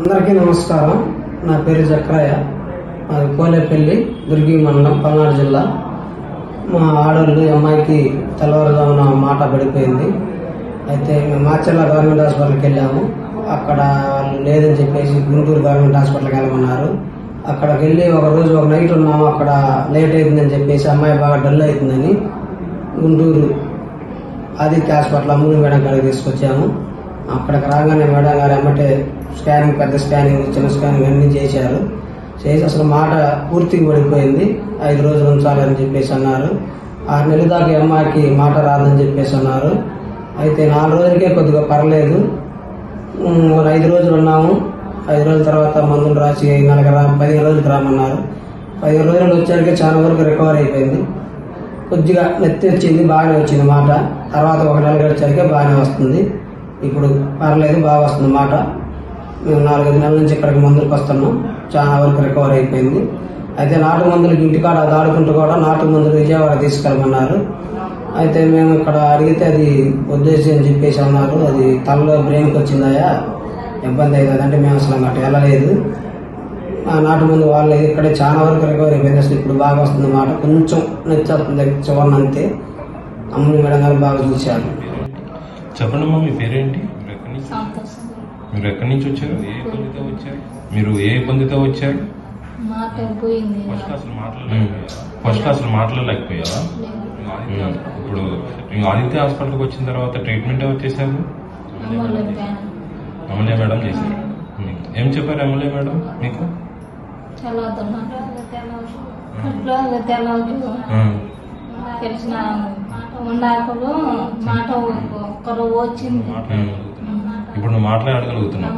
అందరికీ నమస్కారం. నా పేరు చక్రయ్య మాది కోలేపల్లి దుర్గి మండలం పల్నాడు జిల్లా. మా ఆడవాళ్ళు అమ్మాయికి తెల్లవారుజామున మాట పడిపోయింది. అయితే మేము మాచర్ల గవర్నమెంట్ హాస్పిటల్కి వెళ్ళాము. అక్కడ వాళ్ళు లేదని చెప్పేసి గుంటూరు గవర్నమెంట్ హాస్పిటల్కి వెళ్ళమన్నారు. అక్కడికి వెళ్ళి ఒక రోజు ఒక నైట్ ఉన్నాము. అక్కడ లేట్ అవుతుందని చెప్పేసి అమ్మాయి బాగా డల్ అవుతుందని గుంటూరు ఆదిత్య హాస్పిటల్ అమ్ములు మేడం కాడికి తీసుకొచ్చాము. అక్కడికి రాగానే మేడం గారు ఎమ్మటే స్కానింగ్ పెద్ద స్కానింగ్ చిన్న స్కానింగ్ అన్నీ చేశారు. చేసి అసలు మాట పూర్తిగా పడిపోయింది ఐదు రోజులు ఉంచాలని చెప్పేసి అన్నారు. ఆరు నెలల దాకా అమ్మాయికి మాట రాదని చెప్పేసి అన్నారు. అయితే నాలుగు రోజులకే కొద్దిగా పర్లేదు. ఐదు రోజులు ఉన్నాము. ఐదు రోజుల తర్వాత మందులు రాసి నెలకు రా పదిహేను రోజులకు రామన్నారు పదిహేను రోజులు వచ్చాక చాలా వరకు రికవర్ అయిపోయింది. కొద్దిగా నెత్తి వచ్చింది బాగానే వచ్చింది మాట. తర్వాత ఒక నెల గడిచాకే బాగానే వస్తుంది. ఇప్పుడు పర్లేదు బాగా వస్తుంది మాట. నాలుగైదు నెలల నుంచి ఇక్కడికి మందులకు వస్తున్నాం. చాలా వరకు రికవర్ అయిపోయింది. అయితే నాటు మందులకి ఇంటికాడ దాడుకుంటూ కూడా నాటు మందులు విజయవాడ తీసుకెళ్ళమన్నారు. అయితే మేము ఇక్కడ అడిగితే అది వద్దేసి అని చెప్పేసి అన్నారు. అది తలలో బ్రెయిన్కి వచ్చిందయా ఇబ్బంది అవుతుంది అంటే మేము అసలు అటు వెళ్ళలేదు. ఆ నాటు మందు వాళ్ళు ఇక్కడే చాలా వరకు రికవరీ అయిపోయింది. అసలు ఇప్పుడు బాగా వస్తుంది మాట. కొంచెం నచ్చేస్తుంది చివరిన అంతే. అమ్ముని మేడం గారు బాగా చూశారు. చెప్పండి మీ పేరేంటి? మీరు ఎక్కడి నుంచి వచ్చారు? ఏ ఇబ్బందితో వచ్చారు? మీరు ఏ ఇబ్బందితో వచ్చారు? ఫస్ట్ అసలు మాట్లాడలేకపోయావా ఫస్ట్ అసలు మాట్లాడలేకపోయావా ఉమ్. ఇప్పుడు ನೀವು ఆదిత్య హాస్పిటల్కి వచ్చిన తర్వాత ట్రీట్మెంట్ ఎవరు చేశారు? MLA madam. చేశారు. ఏం చెప్పారు ఎమ్మెల్యే మేడం మీకు. తెలిసిన మాట ఒక్కరు వచ్చింది. ఇప్పుడు నువ్వు మాట్లాడగలుగుతున్నావు.